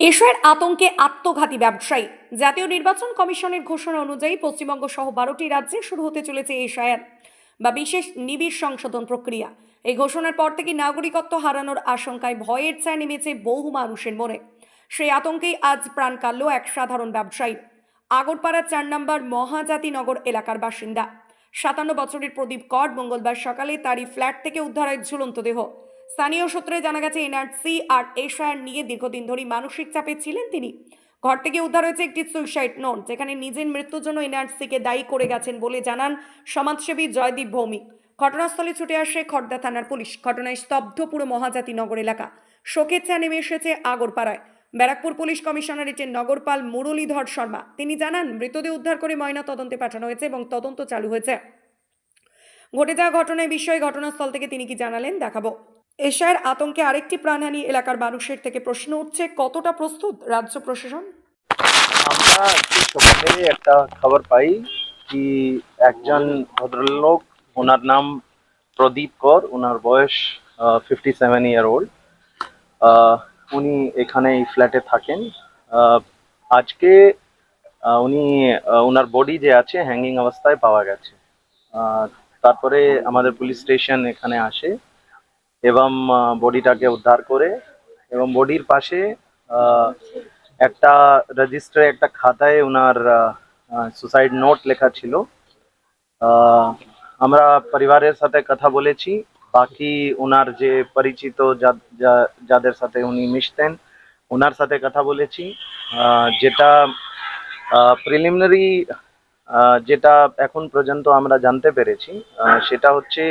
এশিয়ার আতঙ্কে আত্মঘাতী ব্যবসায়ী। জাতীয় নির্বাচন কমিশনের ঘোষণা অনুযায়ী পশ্চিমবঙ্গ সহ বারোটি রাজ্যে শুরু হতে চলেছে এশিয়ার বা বিশেষ নিবিড় সংশোধন প্রক্রিয়া। এই ঘোষণার পর থেকে নাগরিকত্ব হারানোর আশঙ্কায় ভয়ের ছায়া নেমেছে বহু মানুষের মনে। সেই আতঙ্কেই আজ প্রাণ কাটল এক সাধারণ ব্যবসায়ী। আগরপাড়ার চার নম্বর মহাজাতিনগর এলাকার বাসিন্দা। সাতান্ন বছরের প্রদীপ কর মঙ্গলবার সকালে তারই ফ্ল্যাট থেকে উদ্ধার হয় ঝুলন্ত দেহ। স্থানীয় সূত্রে জানা গেছে, এনআরসি আর এশায়ার নিয়ে দীর্ঘদিন ধরে মানসিক চাপে ছিলেন তিনি। ঘর থেকে উদ্ধার হয়েছে একটি সুইসাইড নোট যেখানে নিজের মৃত্যুর জন্য এনআরসিকে দায়ী করে গেছেন বলে জানান সমাজসেবী জয়দীপ ভৌমিক। ঘটনাস্থলে ছুটে আসে খড়দা থানার পুলিশ। ঘটনায় স্তব্ধ পুরো মহাজাতি নগর এলাকা। শোকের চা নেমে এসেছে আগরপাড়ায়। ব্যারাকপুর পুলিশ কমিশনারেটের নগরপাল মুরলীধর শর্মা। তিনি জানান, মৃতদেহ উদ্ধার করে ময়না তদন্তে পাঠানো হয়েছে এবং তদন্ত চালু হয়েছে। ঘটে যাওয়া ঘটনায় বিষয়ে ঘটনাস্থল থেকে তিনি কি জানালেন, দেখাবো। এশায়ের আতঙ্কে আরেকটি প্রাণহানি এলাকার মানুষের থেকে প্রশ্ন উঠছে, কতটা প্রস্তুত রাজ্য প্রশাসন? আমরা সকালে একটা খবর পাই কি একজন ভদ্রলোক, ওনার নাম প্রদীপ কর, ওনার বয়স ফিফটি সেভেন ইয়ার ওল্ড উনি এখানে এই ফ্ল্যাটে থাকেন। আজকে উনি ওনার বডি যে আছে হ্যাঙ্গিং অবস্থায় পাওয়া গেছে। তারপরে আমাদের পুলিশ স্টেশন এখানে আসে। এবং বডিটাকে উদ্ধার করে এবং বডির পাশে একটা রেজিস্টারে একটা খাতায় ওনার সুসাইড নোট লেখা ছিল। আমরা পরিবারের সাথে কথা বলেছি। বাকি ওনার যে পরিচিত যাদের সাথে উনি মিশতেন ওনার সাথে কথা বলেছি। যেটা প্রিলিমিনারি যেটা এখন পর্যন্ত আমরা জানতে পেরেছি সেটা হচ্ছে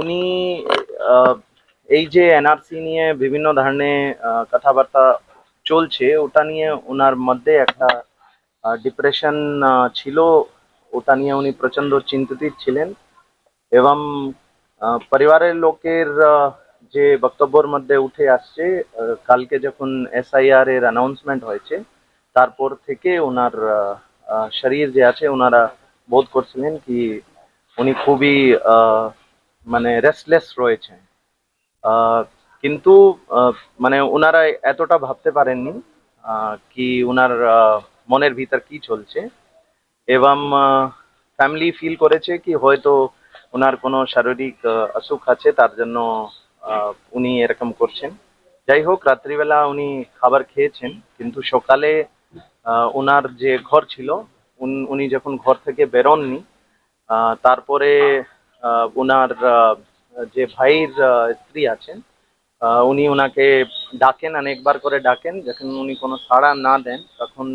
উনি এই যে এনআরসি নিয়ে বিভিন্ন ধরনের কথাবার্তা চলছে, ওটা নিয়ে ওনার মধ্যে একটা ডিপ্রেশন ছিল, ওটা নিয়ে উনি প্রচণ্ড চিন্তিত ছিলেন এবং পরিবারের লোকের যে বক্তব্যর মধ্যে উঠে আসছে কালকে যখন এসআইআর এর অ্যানাউন্সমেন্ট হয়েছে, তারপর থেকে ওনার শরীর যে আছে ওনারা বোধ করছিলেন কি উনি খুবই মানে রেস্টলেস রয়েছে। কিন্তু মানে ওনারা এতটা ভাবতে পারেননি কি ওনার মনের ভিতর কি চলছে। এবং ফ্যামিলি ফিল করেছে কি হয়তো ওনার কোনো শারীরিক অসুখ আছে, তার জন্য উনি এরকম করছেন। যাই হোক, রাত্রিবেলা উনি খাবার খেয়েছেন, কিন্তু সকালে ওনার যে ঘর ছিল, উন- যখন ঘর থেকে বেরোননি তারপরে ওনার যে ভাইয়ের স্ত্রী আছেন উনি ওনাকে ডাকেন, অনেকবার করে ডাকেন, যখন উনি কোনো সাড়া না দেন, তখন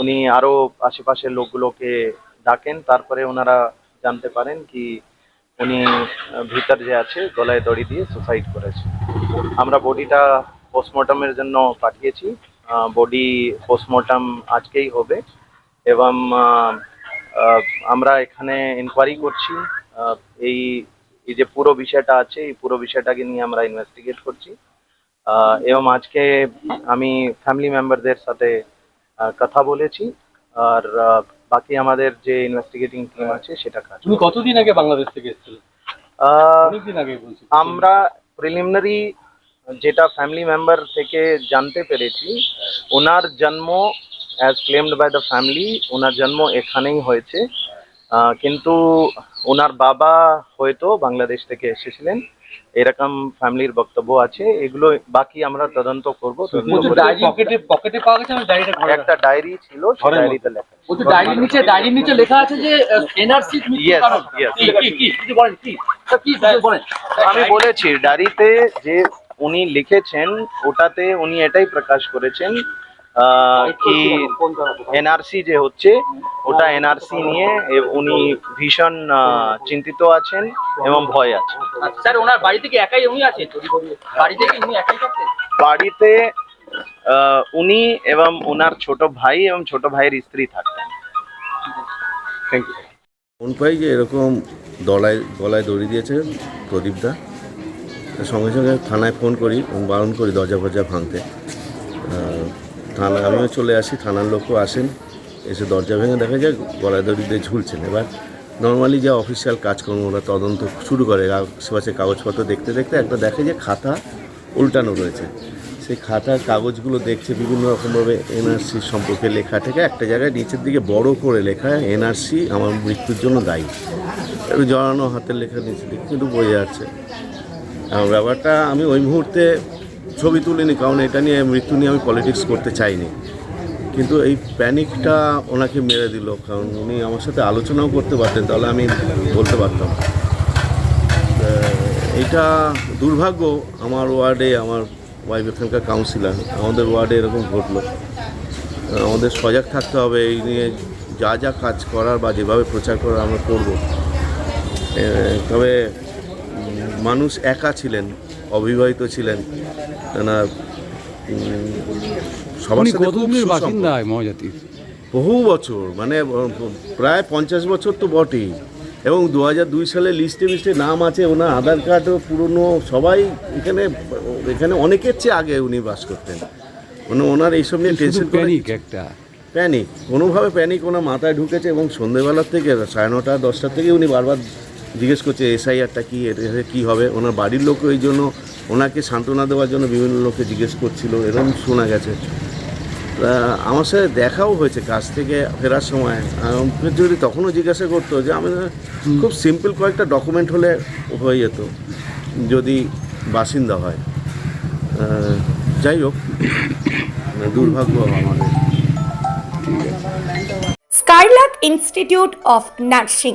উনি আরও আশেপাশের লোকগুলোকে ডাকেন, তারপরে ওনারা জানতে পারেন কি উনি ভিতর যে আছে, গলায় দড়ি দিয়ে সুসাইড করেছে। আমরা বডিটা পোস্টমর্টমের জন্য পাঠিয়েছি বডি পোস্টমর্টম আজকেই হবে, এবং আমরা এখানে ইনকোয়ারি করছি এই এই যে পুরো বিষয়টা আছে এই পুরো বিষয়টাকে নিয়ে আমরা ইনভেস্টিগেট করছি। এবং আজকে আমি ফ্যামিলি মেম্বারদের সাথে কথা বলেছি। আর বাকি আমাদের যে ইনভেস্টিগেটিং টিম আছে সেটা কাজ তুমি কতদিন আগে বাংলাদেশ থেকে এসেছিলে? অনেকদিন আগে বলছি। আমরা প্রিলিমিনারি যেটা ফ্যামিলি মেম্বার থেকে জানতে পেরেছি ওনার জন্ম as claimed by the family ওনার জন্ম এখানেই হয়েছে। কিন্তু ওনার বাবা হয়তো বাংলাদেশ থেকে এসেছিলেন। এরকম ফ্যামিলির বক্তব্য আছে। এগুলো বাকি আমরা তদন্ত করব। একটা ডায়েরি ছিল ডায়েরিতে লেখা ডায়েরির নিচে ডায়েরির নিচে লেখা আছে যে এনআরসি আমি বলেছি ডায়েরিতে যে উনি লিখেছেন ওটাতে উনি এটাই প্রকাশ করেছেন কি এনআরসি যে হচ্ছে ওটা এনআরসি নিয়ে উনি ভীষণ চিন্তিত আছেন এবং ভয় আছে আচ্ছা, স্যার ওনার বাড়িতে কি একাই উনি আছেন? বাড়িতে কি উনি একাই থাকতেন? বাড়িতে উনি এবং ওনার ছোট ভাই এবং ছোট ভাইয়ের স্ত্রী থাকতেন। থ্যাংক ইউ ফোন পাই যে এরকম দলায় গলায় দড়ি দিয়েছে প্রদীপদা সঙ্গে সঙ্গে থানায় ফোন করি এবং বারণ করি দরজা ফরজা ভাঙতে থানা, আমিও চলে আসি, থানার লোকও আসেন, এসে দরজা ভেঙে দেখা যায় গলায় দড়ি দিয়ে ঝুলছেন। এবার নর্মালি যা অফিসিয়াল কাজকর্ম, ওরা তদন্ত শুরু করে। আশেপাশে কাগজপত্র দেখতে দেখতে একটা দেখে যে খাতা উল্টানো রয়েছে। সেই খাতার কাগজগুলো দেখছে বিভিন্ন রকমভাবে এনআরসি সম্পর্কে লেখা থেকে। একটা জায়গায় নিচের দিকে বড় করে লেখা এনআরসি আমার মৃত্যুর জন্য দায়ী। একটু জড়ানো হাতের লেখা নিচের দিকে, কিন্তু বোঝা যাচ্ছে। ব্যাপারটা আমি ওই মুহূর্তে ছবি তুলিনি, কারণ এটা নিয়ে মৃত্যু নিয়ে আমি পলিটিক্স করতে চাইনি। কিন্তু এই প্যানিকটা ওনাকে মেরে দিল, কারণ উনি আমার সাথে আলোচনাও করতে পারতেন, তাহলে আমি বলতে পারতাম। এটা দুর্ভাগ্য, আমার ওয়ার্ডে আমার ওয়াইফ এখানকার কাউন্সিলার আমাদের ওয়ার্ডে এরকম ঘটলো। আমাদের সজাগ থাকতে হবে, এই নিয়ে যা যা কাজ করার বা যেভাবে প্রচার করার আমরা করব। তবে মানুষ একা ছিলেন অবিবাহিত ছিলেন। না সবার সাথে খুব কতদিনের সুসম্পর্ক। বাসিন্দা মহাজাতির? বহু বছর মানে প্রায় পঞ্চাশ বছর তো বটেই। এবং দু হাজার দুই সালে লিস্টে লিস্টে নাম আছে ওনার আধার কার্ডও পুরনো সবাই এখানে এখানে অনেকের চেয়ে আগে উনি বাস করতেন। মানে ওনার এইসব নিয়ে টেনশন প্যানিক একটা। প্যানিক কোনোভাবে প্যানিক ওনার মাথায় ঢুকেছে এবং সন্ধেবেলার থেকে সাড়ে নটা দশটার থেকে উনি বারবার জিজ্ঞেস করছে, এসআইআরটা কী? এটা কী হবে? ওনার বাড়ির লোক ওই জন্য ওনাকে সান্ত্বনা দেওয়ার জন্য বিভিন্ন লোককে জিজ্ঞেস করছিল, এরকম শোনা গেছে। আমার সাথে দেখাও হয়েছে, কাজ থেকে ফেরার সময়। যদি তখনও জিজ্ঞাসা করতো যে, আমি খুব সিম্পল কয়েকটা ডকুমেন্ট হলে হয়ে যেত, যদি বাসিন্দা হয়। যাই হোক, দুর্ভাগ্য আমাদের। Skylark institute of nursing.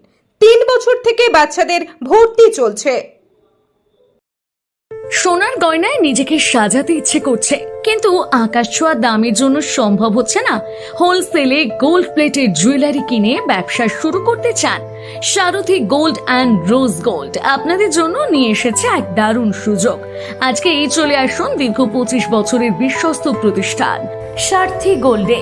তিন বছর থেকে বাচ্চাদের ভর্তি চলছে। সোনার গয়নায় নিজেকে সাজাতে ইচ্ছে করছে, কিন্তু আকাশ ছোঁয়া দামের জন্য সম্ভব হচ্ছে না। হোলসেলে গোল্ড প্লেটের জুয়েলারি কিনে ব্যবসা শুরু করতে চান। সারথি গোল্ড অ্যান্ড রোজ গোল্ড আপনাদের জন্য নিয়ে এসেছে এক দারুণ সুযোগ। আজকে এই চলে আসুন দীর্ঘ পঁচিশ বছরের বিশ্বস্ত প্রতিষ্ঠান, সারথি গোল্ডে।